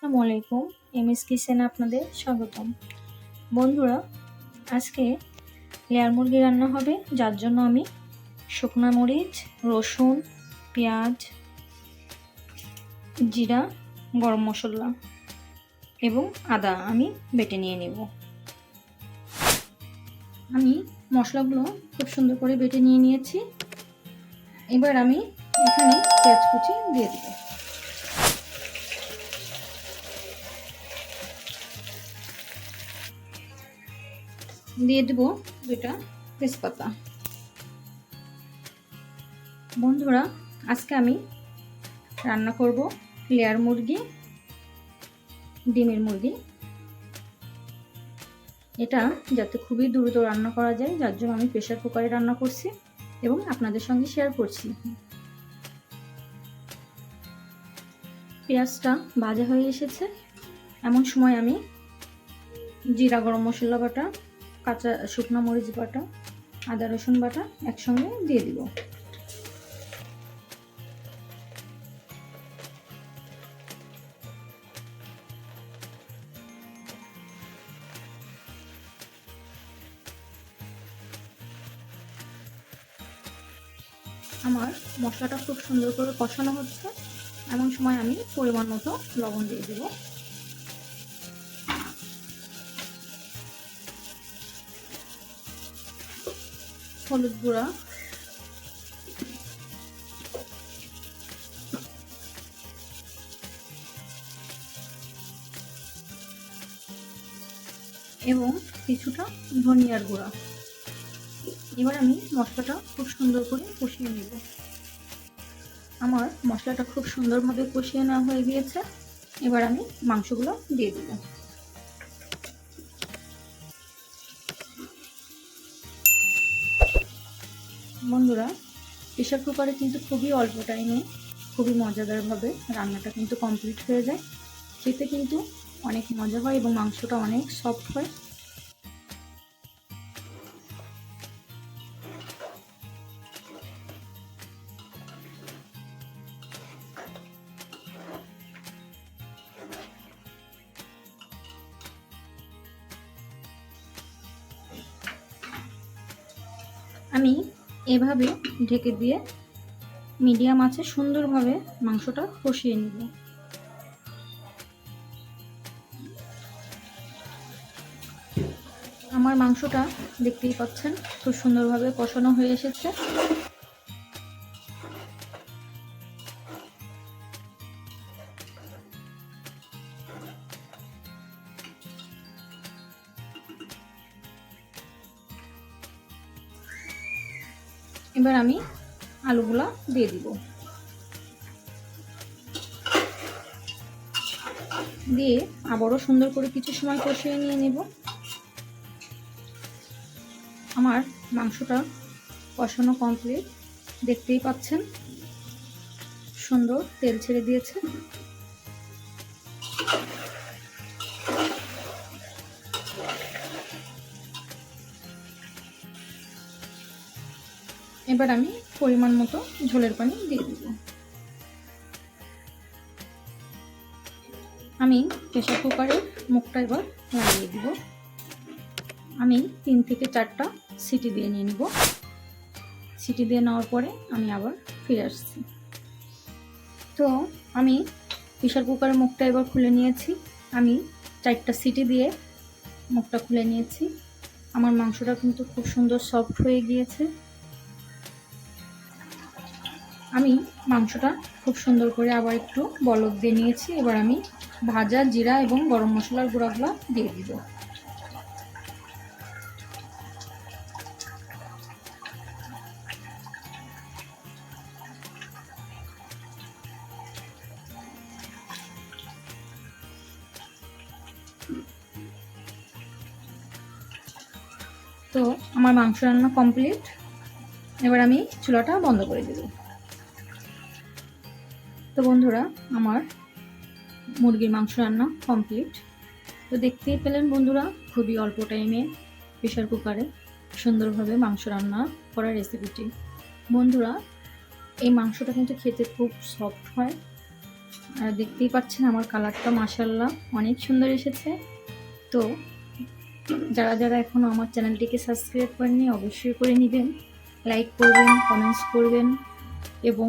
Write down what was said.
আসসালামু আলাইকুম M S কিচেনে আপনাদের স্বাগতম। বন্ধুরা, আজকে লেয়ার মুরগি রান্না হবে, যার জন্য আমি শুকনা মরিচ, রসুন, পেঁয়াজ, জিরা, গরম মশলা এবং আদা আমি বেটে নিয়ে নেব। আমি মশলাগুলো খুব সুন্দর করে বেটে নিয়ে নিয়েছি। এবার আমি এখানে পেঁয়াজ কুচি দিয়ে দেবো। দিয়ে দেবো দুটা তেজপাতা। বন্ধুরা, আজকে আমি রান্না করব লেয়ার মুরগি, ডিমের মুরগি। এটা যাতে খুবই দ্রুত রান্না করা যায়, যার জন্য আমি প্রেশার কুকারে রান্না করছি এবং আপনাদের সঙ্গে শেয়ার করছি। পেঁয়াজটা ভাজা হয়ে এসেছে। এমন সময় আমি জিরা গরম মশলা বাটা কাঁচা শুকনো মরিচ বাটা, আদা রসুন বাটা একসঙ্গে দিয়ে দিব। আমার মশলাটা খুব সুন্দর করে কষানো হচ্ছে। এমন সময় আমি পরিমাণ মতো লবণ দিয়ে দেবো। হলুদ গুঁড়া। এবং কিছুটা ধনিয়ার গুঁড়া। এবার আমি মশলাটা খুব সুন্দর করে কষিয়ে নেব। আমার মশলাটা খুব সুন্দরভাবে কষিয়ে নেওয়া হয়ে গিয়েছে। এবার আমি মাংসগুলো দিয়ে দেবো। বন্ধুরা প্রেশার কুকারে কিন্তু খুবই অল্প টাইমে খুবই মজাদারভাবে রান্নাটা কিন্তু কমপ্লিট হয়ে যায়। খেতে কিন্তু অনেক মজা হয় এবং মাংসটা অনেক সফট হয়। আমি এভাবে ঢেকে দিয়ে মিডিয়াম আছে, সুন্দরভাবে মাংসটা কষিয়ে নিব। আমার মাংসটা দেখতেই পাচ্ছেন, খুব সুন্দরভাবে কষানো হয়ে এসেছে। এবার আমি আলুগুলা দিয়ে দিব। দিয়ে আবারও সুন্দর করে কিছু সময় কষিয়ে নিয়ে নেব। আমার মাংসটা কষানো কমপ্লিট দেখতেই পাচ্ছেন? সুন্দর তেল ছেড়ে দিয়েছে। এবার আমি পরিমাণ মতো ঝোলের পানি দিয়ে দিব। আমি প্রেশার কুকারের মুখটা এবার লাগিয়ে দিব। আমি তিন থেকে চারটা সিটি দিয়ে নিয়ে নিব। সিটি দিয়ে নেওয়ার পরে আমি আবার ফিরে আসছি। তো আমি প্রেশার কুকারের মুখটা এবার খুলে নিয়েছি। আমি চারটা সিটি দিয়ে মুখটা খুলে নিয়েছি। আমার মাংসটা কিন্তু খুব সুন্দর সফট হয়ে গিয়েছে। আমি মাংসটা খুব সুন্দর করে আবার একটু বলক দিয়ে নিয়েছি। এবার আমি ভাজা জিরা এবং গরম মশলার গুঁড়াগুলো দিয়ে দিব। তো আমার মাংস রান্না কমপ্লিট। এবার আমি চুলাটা বন্ধ করে দেবো। তো বন্ধুরা, আমার মুরগির মাংস রান্না কমপ্লিট তো দেখতেই পেলেন বন্ধুরা, খুবই অল্প টাইমে প্রেশার কুকারে সুন্দরভাবে মাংস রান্না করার রেসিপিটি বন্ধুরা, এই মাংসটা কিন্তু খেতে খুব সফট হয়। আর দেখতেই পাচ্ছেন আমার কালারটা মাসাল্লাহ অনেক সুন্দর এসেছে। তো যারা যারা এখনও আমার চ্যানেলটিকে সাবস্ক্রাইব করেননি, অবশ্যই করে নেবেন। লাইক করবেন কমেন্টস করবেন এবং